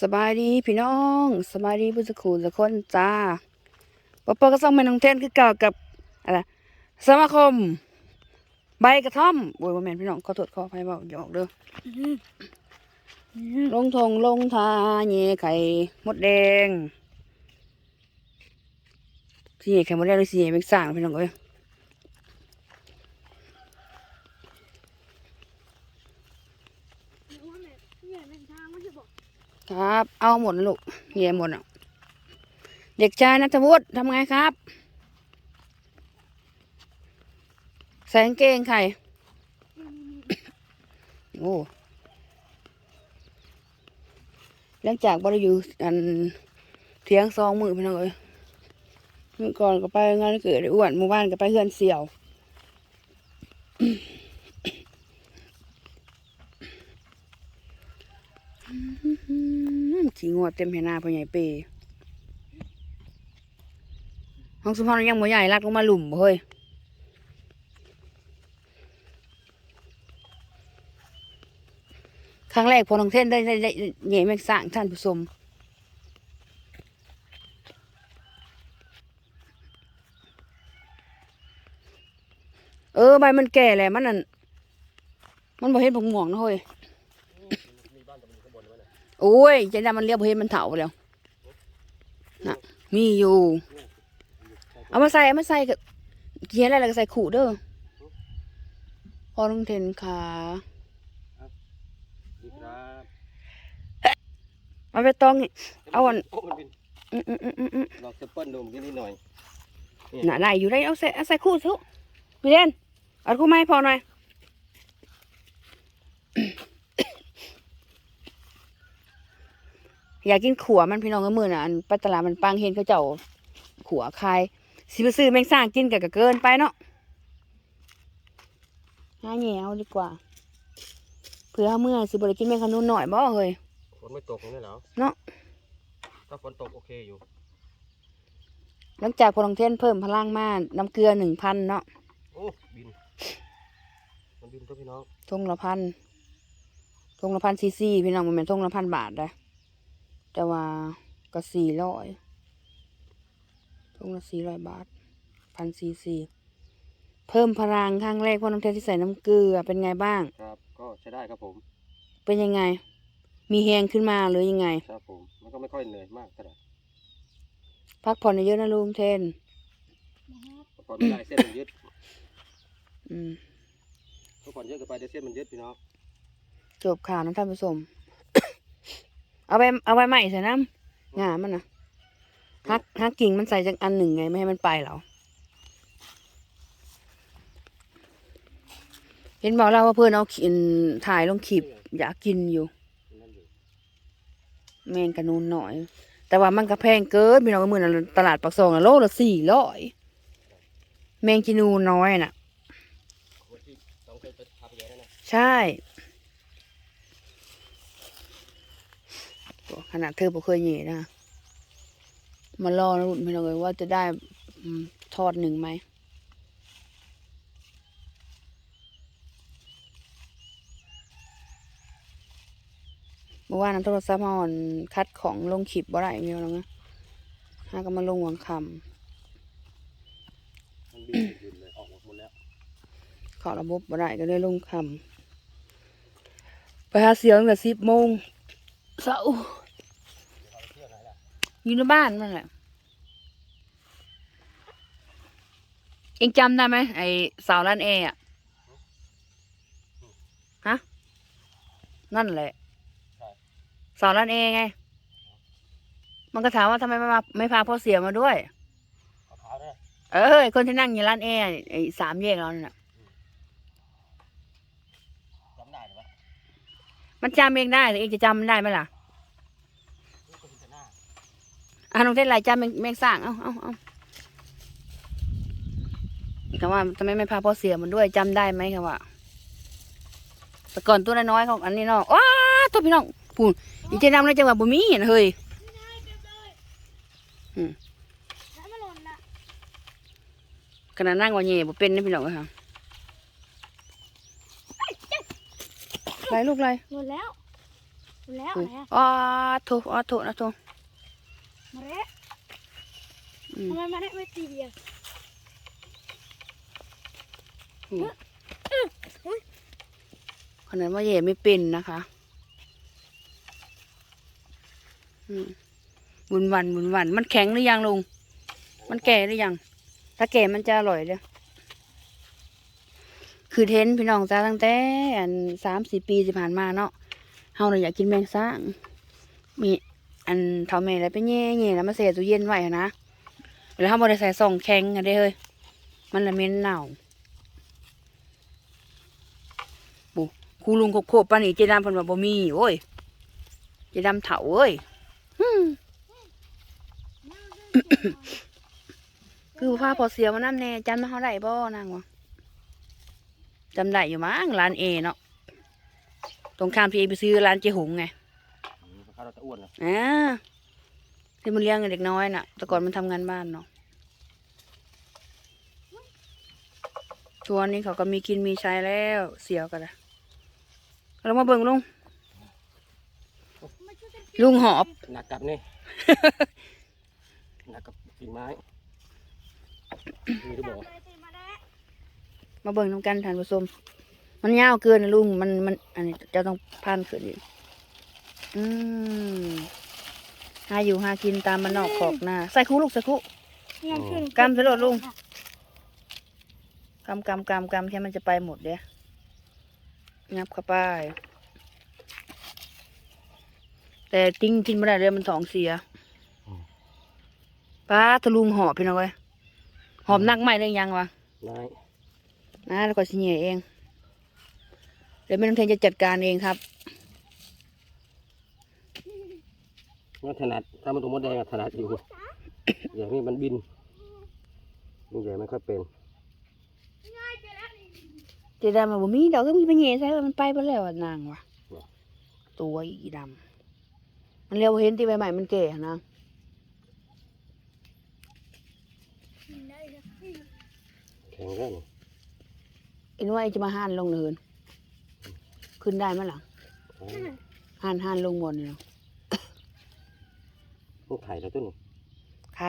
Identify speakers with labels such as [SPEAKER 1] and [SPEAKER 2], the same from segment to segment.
[SPEAKER 1] สบายดีพี่น้องสบายดีผู้สักครู่สักคนจ้าปอปอก็ต้องเป็นน้องเทนคือเก่ากับอะไรสมาคม ใบกระท่อมโอ้ยว่าแม่นพี่น้องขอโทษขออภัยบอกหยอกเด้อลงทงลงทาเย่ไข่มดแดงสีเย่ไข่มดแดงหรือสีเย่แมงสร้างพี่น้องเอ้ย ครับ เอาหมดลูกเย่หมดอะ เด็กชายนัทวุฒิทำไงครับใส่กางเกงใครโอ้หลังจากบริอยู่อันเทียงซองมือพี่น้องเอ้ยเมื่อก่อนก็ไปงานเกิดอ้วนหมู่บ้านก็ไปเฮือนเสี่ยว ขี้งวดเต็มเห็นหน้าพ่อใหญ่เปห้องสมพรยังบ่ใหญ่ลักลงมาหลุมบ่เฮ้ยครั้งแรกพอน้องเท่นได้ได้ได้เหย่แมงสร้างท่านผู้ชมเออใบมันแก่แหละมันนั่นมันบ่เห็นผงหม่วงนะเฮ้ย โอ้ยเจนดามันเรียบเห็นมันเถาแล้วน่ะ มีอยู่ เอามาใส่เอามาใส่กับเขียนอะไรก็ใส่ขู่เด้อพอต้องเทนขา
[SPEAKER 2] ดีครับ
[SPEAKER 1] เอาไปตองนี่เอาอัน
[SPEAKER 2] อ้มันเป็น
[SPEAKER 1] อืมอืมอืมอืมอืม
[SPEAKER 2] ดอกสเปิลดมนิดหน่อย
[SPEAKER 1] น่ะได้อยู่ได้เอาใส่เอาใส่คู่ซุพี่เล่นเอาคู่ไม้พอหน่อย อยากกินขัวมันพี่น้องก็มือน่ะอันไปตลาดมันปังเห็นเขาเจ้าขัวคายสิไปซื้อแมงสร้างกินกับก็เกินไปเนาะหาแหนวดีกว่าเพื่อเมื่อสิบริกินแมงขนุนหน่อยบ่เฮ้ย
[SPEAKER 2] ฝนไม่ตกนี่เหรอ
[SPEAKER 1] เนาะ
[SPEAKER 2] ถ้าฝนตกโอเคอยู่
[SPEAKER 1] หลังจากพลังเทนเพิ่มพลังมาน้ำเกลือหนึ่งพันเนาะ
[SPEAKER 2] โอ้บินมันบินตัวพี่น้อง
[SPEAKER 1] ทงละพันทงละพันซีซีพี่น้องมันเป็นทงละพันบาทได้ แต่ว่าก็สี่ร้อยทงละสี่ร้อยบาทพันซีซีเพิ่มพลังครั้งแรกพอน้ำเทนที่ใส่น้ำเกลือเป็นไงบ้าง
[SPEAKER 2] ครับ ก็ใช้ได้ครับผม
[SPEAKER 1] เป็นยังไง มีแหงขึ้นมาหรือยังไง
[SPEAKER 2] ครับผม มันก็ไม่ค่อยเหนื่อยมากเท่าไหร่
[SPEAKER 1] พักผ่อนเยอะๆนะลุงเทน
[SPEAKER 2] เมื่อก่อนไม่ได้เส้นมันยึด
[SPEAKER 1] อืม
[SPEAKER 2] เมื่อก่อนเยอะเกินไปเดี๋ยวเส้นมันยึดพี่น้อง
[SPEAKER 1] จบข่าวนะท่านผู้ชม เอาไปเอาไปใหม่ใส่น้ำงามันนะฮักฮักกิ่งมันใส่จากอันหนึ่งไงไม่ให้มันไปเหรอเห็นบอกเราว่าเพื่อนเอาขินถ่ายลงขีบอยากกินอยู่
[SPEAKER 2] นั่นอยู่
[SPEAKER 1] แมงกระนูนหน่อย แต่ว่ามันก็แพงเกินพี่น้องก็มือนะตลาดปักซองอะโลละสี่ร้อยแมงกินูนน้อยน่ะ
[SPEAKER 2] คนที่ต้องเคยไปทำเยอะนั่นนะ
[SPEAKER 1] ใช่ ขนาดเธอบ่เคยเหย่นะมารอรุ่นพี่น้องเลยว่าจะได้ทอดหนึ่งไหมเมื่อวานน้ำโทรศัพท์อ่อนคัดของลงขีบบ่ได้พี่น้องนะหาก็มาลงหวังค
[SPEAKER 2] มันบินเลยออกหมดแล้วำ
[SPEAKER 1] ขอระบบบ่ได้ก็เลยลงคำไปหาเสียงตั้งแต่สิบโมงเสาร์
[SPEAKER 2] เอาไปเที่ยวไหนล่ะ
[SPEAKER 1] อยู่ในบ้านนั่นแหละเองจำได้ไหมไอ้สาวร้านเออะฮะ นั่นแหละสาวร้านเอไง มันก็ถามว่าทำไมไม่มาไม่พาพ่อเสียมาด้วย
[SPEAKER 2] เอาเท้าด้วย
[SPEAKER 1] เออไอ้คนที่นั่งอยู่ร้านเออะไอ้สามแยกเรานั่นน่ะ
[SPEAKER 2] จำได้หรือเปล่า
[SPEAKER 1] มันจำเองได้แต่เองจะจำมันได้ไหมล่ะ
[SPEAKER 2] นี่ก็พิจารณา
[SPEAKER 1] อะน้องเต้นไรจำแมงแมงสร้างเอ้าเอ้าเอ้าคำว่าทำไมไม่พาพ่อเสียมันด้วยจำได้ไหมคำว่าแต่ก่อนตัวน้อยๆของอันนี้เนาะว้าตัวพี่น้องพูนอีเจนำในจังหวัดบุมีนะเฮ้ย
[SPEAKER 3] แล้วมันหล่นน่ะ
[SPEAKER 1] ขนาดนั่งว่าเย่บ่เป็นนะพี่น้องเอ้ยค่ะไรลูกไร
[SPEAKER 3] หล่นแล้วแล้ว
[SPEAKER 1] อุ้ย
[SPEAKER 3] ไหนอะ
[SPEAKER 1] อ้าโถอ้าโถนะโถ
[SPEAKER 3] มาเละ
[SPEAKER 1] อืม
[SPEAKER 3] ทำไมมาเละไม่ตีเดียว
[SPEAKER 1] อืมขนาดว่าแย่ไม่เป็นนะคะอืมบุญวันบุญวัน มันแข็งหรือยังลุง มันแก่หรือยัง ถ้าแก่มันจะอร่อยเด้อคือเทนพี่น้องจ้าตั้งแต่อันสามสี่ปีที่ผ่านมาเนาะเฮาเลยอยากกินแมงซ่างมี อันเท่าแม่แล้วไปแง่แง่แล้วมาเสียตู้เย็นไว้หั้นนะแล้วเฮาบ่ได้ใส่ซองแข็งกันได้เฮ้ยมันละเหม็นเน่าบุครูลุงกบโคบปานนี้เจดามเพิ่นว่าบ่มีโอ้ยเจดามเฒ่าเอ้ยฮึ่มคือพาพอเสียมานำแน่จำมาเฮาได้บ่นางวะจำได้อยู่มั้งร้านเอเนาะตรงข้ามที่เอไปซื้อร้านเจหงไง
[SPEAKER 2] อืมข้าวเรา จะอ้วนนะ
[SPEAKER 1] อ่าที่มันเลี้ยงเด็กน้อยน่ะ แต่ก่อนมันทำงานบ้านเนาะทัวร์นี้เขาก็มีกินมีใช้แล้วเสียวกันละเรามาเบิ่งลุง
[SPEAKER 3] มาช่วยกัน
[SPEAKER 1] ลุงหอบ
[SPEAKER 2] หนักกับนี่ หนักกับกิ่งไม้มีหรือเปล่า
[SPEAKER 3] เลยตีมาเละ
[SPEAKER 1] มาเบิ่งน้ำกันท่านผู้ชมมันยาวเกินนะลุง มันมัน อันนี้จะต้องพันขึ้นอีก อืมหาอยู่หากินตามมันนอกขอกหน้าใส่คู่ลูกใส่คู่
[SPEAKER 3] เนี่ยขึ้น
[SPEAKER 1] กำสะโดดลุง กำกำกำกำแค่มันจะไปหมดเด้งับเข้าไป แต่ติ้งกินไม่ได้เลยมันสองเสียป้าทะลุงหอบพี่น้องเว้ยหอบหนักไหมเลยยังวะ
[SPEAKER 2] นาย
[SPEAKER 1] นะแล้วก็ชิเหน่เองเดี๋ยวแม่น้องเทนจะจัดการเองครับ
[SPEAKER 2] งั้นถนัด ถ้ามันตัวมดแดงอะถนัดอยู่ อย่างนี้มันบินนี่ใหญ่ไม่ค่อยเป็น
[SPEAKER 3] ง่ายเจอแล้วนี่
[SPEAKER 1] เจดามาบ่มีดอกก็มีปัญญาใช่ว่ามันไปไปแล้วอะนางวะตัวอีดำมันเรียกว่าเห็นที่ใบใหม่มันแก่นะ
[SPEAKER 3] กินได้เลย
[SPEAKER 2] แข็งแรง
[SPEAKER 1] เอ็นว่าไอ้จะมาห่านลงเนิน ขึ้นได้ไหมยล่ะ
[SPEAKER 2] อ๋อ
[SPEAKER 1] ห่านห่านลงบนนี่เนาะ
[SPEAKER 2] มันไข่แล้วตัวนี้
[SPEAKER 1] ใคร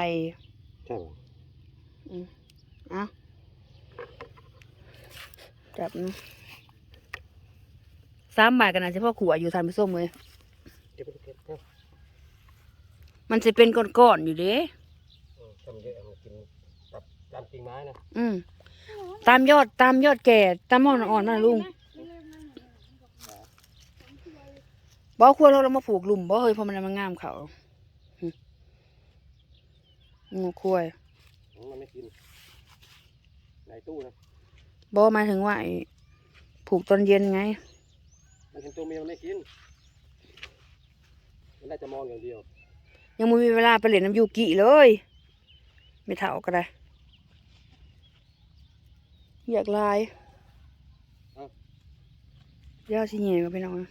[SPEAKER 2] ใช่ป่ะ
[SPEAKER 1] เอ้าจับนะสามบาทกันนะเฉพาะขวดอยู่ทานไปส้มเลย
[SPEAKER 2] เก็บไปเก็บเก็บ
[SPEAKER 1] มันจะเป็นก้อนๆอยู่เด้
[SPEAKER 2] เออทำเยอะมันกินตับตามกิ่งไม้นะ
[SPEAKER 1] อืมตามยอดตามยอดแก่ตามมอนอ่อนๆนั่นนะลุงบ่ควรเราเรามาผูกหลุมบ่เฮ้ยเพราะมันมันงามเขาหึ งูควาย
[SPEAKER 2] มันไม่กินในตู้นะ
[SPEAKER 1] บ่หมายถึงว่าไอ้ผูกตอนเย็นไง
[SPEAKER 2] มันเห็นตัวเมียมันไม่กิน มันได้จะมองอย่างเดียว
[SPEAKER 1] ยังไม่มีเวลาไปเล่นน้ำยูกิเลย ไม่เท่าก็ได้อยากลายยาสิเหน่กับพี่น้องน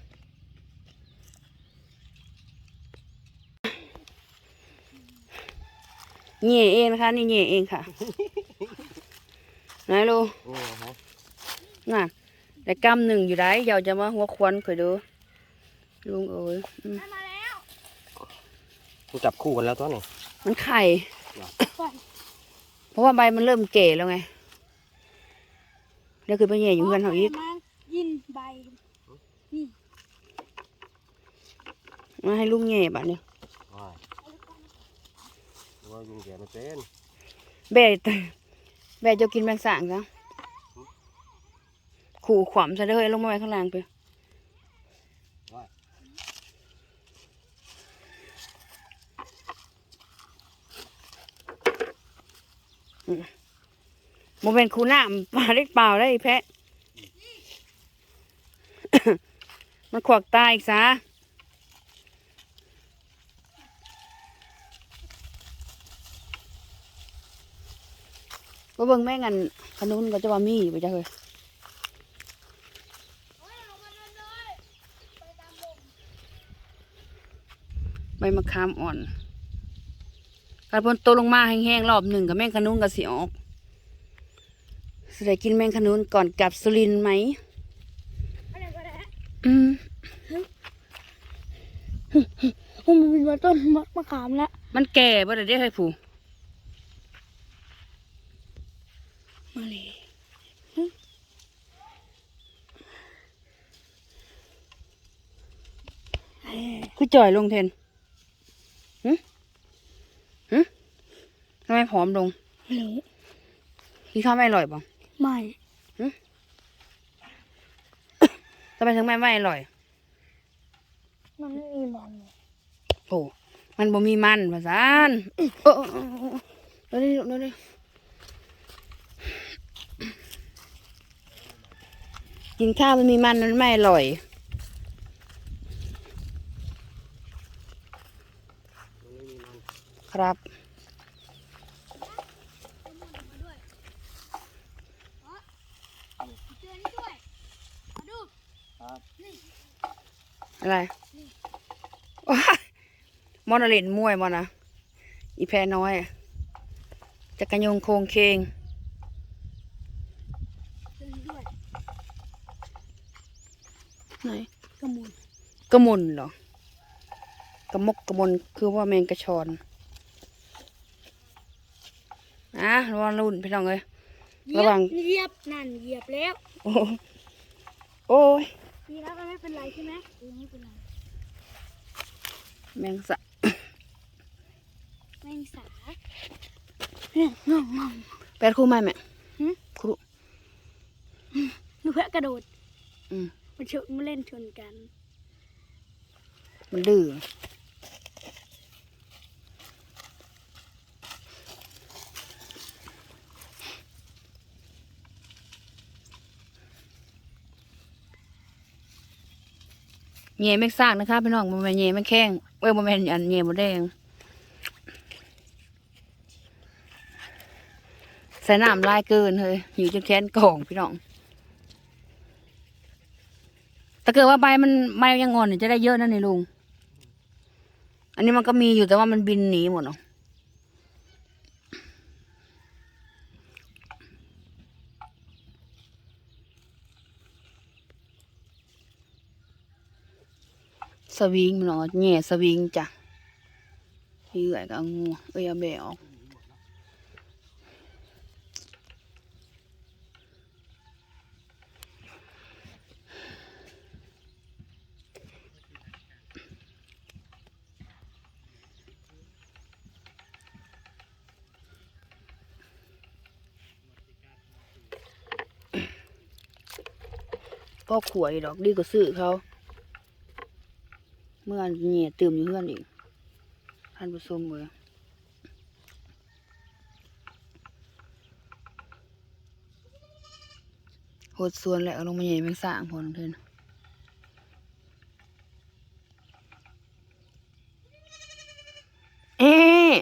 [SPEAKER 1] เหน่เองนะคะนี่เหน่เองค่ะไหนลูก
[SPEAKER 2] นี่ฮะ
[SPEAKER 1] น่ะแต่กำหนึ่งอยู่ได้เดี๋ยวจะมาหัวควันเคยดูลุงเอ๋ยอืม
[SPEAKER 3] ได้มาแล้ว
[SPEAKER 2] มันจับคู่กันแล้วตัวนี้
[SPEAKER 1] มันไข่
[SPEAKER 3] ก่อน
[SPEAKER 1] เพราะว่าใบมันเริ่มเก่แล้วไงแล้วคือไปเหน่อยู่เพื่อนเขาอีก
[SPEAKER 3] มายินใบ
[SPEAKER 1] มาให้ลุงเหน่บัดนี้
[SPEAKER 2] ว้าย ว่ายุงแก่มันเป็น
[SPEAKER 1] แบะแบะจะกินแบงสางซะขู่ขวามซะเด้อเฮ้ยลงมาไว้ข้างล่างไปโมเป็นคูน้ำปลาเล็กเปล่าได้แพะ มันขวักตาอีกซะ ว่าเบิ่งแม่งอันขนุนก็จะว่ามีไปจ้ะเฮ้ย
[SPEAKER 3] โอ้ยเอามาเลยเลยไปตามลม
[SPEAKER 1] ใบมะขามอ่อนการพนโตลงมาแห้งๆรอบหนึ่งกับแม่งขนุนก็สิออกสิได้กินแม่งขนุนก่อนกลับสุรินทร์ไหม
[SPEAKER 3] อะไรก็ได้
[SPEAKER 1] อืม
[SPEAKER 3] โอ้มันเป็นมาต้นมะมะขามแล้ว
[SPEAKER 1] มันแก่บ่ได้เด้เฮ้ยผู้
[SPEAKER 3] มาเลย
[SPEAKER 1] คือจ่อยลงเทนหึหึทำไมผอมลง
[SPEAKER 3] ไม่รู้
[SPEAKER 1] กินข้าวไม่อร่อยป่ะ
[SPEAKER 3] ไม่
[SPEAKER 1] ทำไมถึงไม่ไม่อร่อย
[SPEAKER 3] มันไม่มีมัน
[SPEAKER 1] โอ้มันบ่มีมันภาษานโอ้โอ้โอ้โอ้เดี๋ยวนี้เดี๋ยว กินข้าวมันมีมันมันไม่อร่อย ครับ
[SPEAKER 3] อนี่ด้วยมาดู
[SPEAKER 1] อะไรมอนเล่นมวยมอนะอีแพรน้อยอะจักรยงโคงเคง
[SPEAKER 3] เจอนี่ด้วย
[SPEAKER 1] ไหน
[SPEAKER 3] กระมุน
[SPEAKER 1] กระมุนเหรอกระมกกระมนคือว่าแมงกระชอนอะระวังรุ่นพี่น้องเลยระวัง
[SPEAKER 3] เหยียบนั่นเหยียบแล้ว
[SPEAKER 1] โอ้โอ้ย
[SPEAKER 3] ดีแล้วมันไม่เป็นไรใช่ไหมยังไม่เป็นไร
[SPEAKER 1] แมงสะ
[SPEAKER 3] แมงสาเนี่ยงองงอง
[SPEAKER 1] แปดคู่ไหมแม่
[SPEAKER 3] หึ
[SPEAKER 1] ครู
[SPEAKER 3] ดูเพื่อกระโดด
[SPEAKER 1] อืม
[SPEAKER 3] มันเชมาเล่นชนกัน
[SPEAKER 1] มันดื้อเย่แม่งซากนะคะพี่น้องมันเป็นเย่แม่งแข้งเอ้ยมันเป็นอันเย่หมดแดงใส่น้ำลายเกินเฮ้ยหิวจนแค้นกล่องพี่น้อง ถ้าเกิดว่าใบมันใบยังงอนเนี่ยจะได้เยอะนั่นนี่ลุง อันนี้มันก็มีอยู่แต่ว่ามันบินหนีหมดเนาะสวิงมันเนาะแง่สวิงจ้ะพี่เอ๋ยก็เอางูเอ้ยเอาแบออก ก็ขวยดอกดีกว่าซื้อเขา เมื่อแง่ตื่มอยู่เพื่อนอีกท่านผู้ชมเลยโหดส่วนแหละเอาลงมาใหญ่แมงสร้างพอน้องเทนเอ๊ะ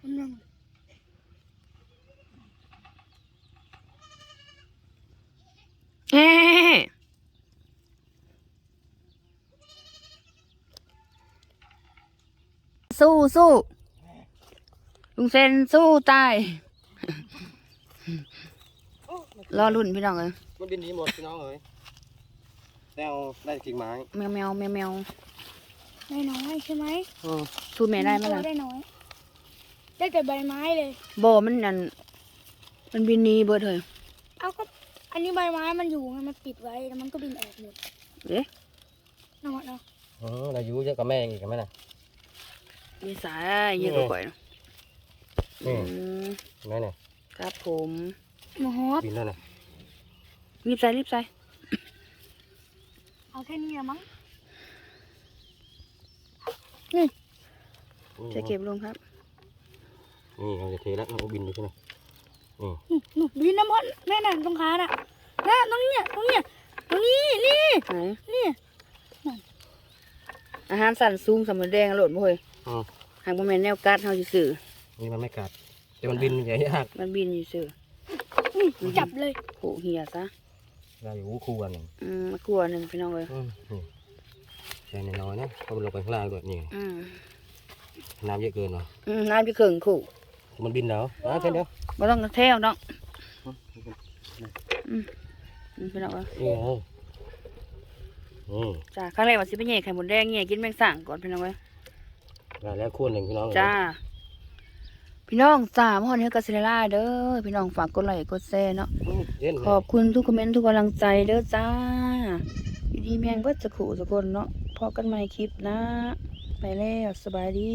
[SPEAKER 3] มันนั่ง
[SPEAKER 1] เอ๊ะสู้สู้ลุงเซนสู้ตาย รอรุ่นพี่น้องเลย
[SPEAKER 2] มันบินหนีหมดพี่น้องเอ้ยแล้วได้กิ่งไม้
[SPEAKER 1] แมวแมวแมวแมว
[SPEAKER 3] ได้น้อยใช่ไหม
[SPEAKER 2] อืม
[SPEAKER 1] สู้แม่ได้ไหมล่ะ
[SPEAKER 3] ได้น้อย ได้แต่ใบไม้เลย
[SPEAKER 1] โบมันนั่นมันบินหนีเบิดเลย
[SPEAKER 3] เอาก็ อันนี้ใบไม้มันอยู่ไงมันปิดไว้แล้วมันก็บินออกหมด
[SPEAKER 1] เอ๊ะ
[SPEAKER 3] นอนเนาะ
[SPEAKER 2] อืมอายุเยอะกว่าแม่อีกเห็นไหมน่ะ
[SPEAKER 1] มีสายเยอะกว่าข่อยนะ
[SPEAKER 2] อื
[SPEAKER 1] อื
[SPEAKER 2] ม
[SPEAKER 1] ม
[SPEAKER 2] เห็นไหมเนี่ย
[SPEAKER 1] ครับผม
[SPEAKER 3] หมอฮอต
[SPEAKER 2] บินแล้วเนี่ย
[SPEAKER 1] รีบใส่รีบใส่
[SPEAKER 3] เอาแค่นี้ละมั้ง
[SPEAKER 1] จะเก็บลงครับ
[SPEAKER 2] นี่เราจะเทแล้วมันก็บินอยู่ใช่ไหมนี่
[SPEAKER 3] หนูบินน้ำพอดแม่น่ะตรงขาน่ะน่ะตรงเนี้ยตรงเนี้ยตรงนี้นี่
[SPEAKER 1] ไหน
[SPEAKER 3] นี่
[SPEAKER 1] อาหารสั่นสูงสำมันแดงโหลดบ่เฮ้ยหากบ่แม่นแนวกัดเฮาสิซื้อ
[SPEAKER 2] นี่มันไม่กัดแต่มันบินใหญ่ยาก
[SPEAKER 1] มันบินอยู่ซื่อ
[SPEAKER 3] จับเลย
[SPEAKER 1] โหเหี่ยซะ
[SPEAKER 2] เราอยู่คู่กันหนึ่ง
[SPEAKER 1] อืมกลัวหนึ่งพี่น้องเอ้ย
[SPEAKER 2] อืมนี่ใช่น้อยนะเพราะมันลงไปข้างล่างด้วยนี่น้ำเยอะเกินเนาะ
[SPEAKER 1] อืมน้ำจะเขิงคู่
[SPEAKER 2] มันบินแล้วอะเช่นเดียว
[SPEAKER 1] บ่ต้องเทเอาดอกอืมอืมพี่น้องเอ้ย
[SPEAKER 2] นี่ไงอืม
[SPEAKER 1] จ้าครั้งแรกว่าสิไปแย่ไข่หมดแดงแย่กินแมงสั่งก่อนพี่น้องเว้ย
[SPEAKER 2] ได้แล้วคู่หนึ่งพี่น้อง
[SPEAKER 1] จ้าพี่น้องจ้าเมื่อวานนี้ก็สิได้ลาเด้อพี่น้องฝากกดไลค์กดแชร์เนาะ
[SPEAKER 2] อืมเย็น
[SPEAKER 1] ขอบคุณทุกคอมเมนต์ทุกกำลังใจเด้อจ้าอยู่ดีแมงเบิดจะขู่สักคนเนาะพอกันใหม่คลิปนะ ไปแล้วสบายดี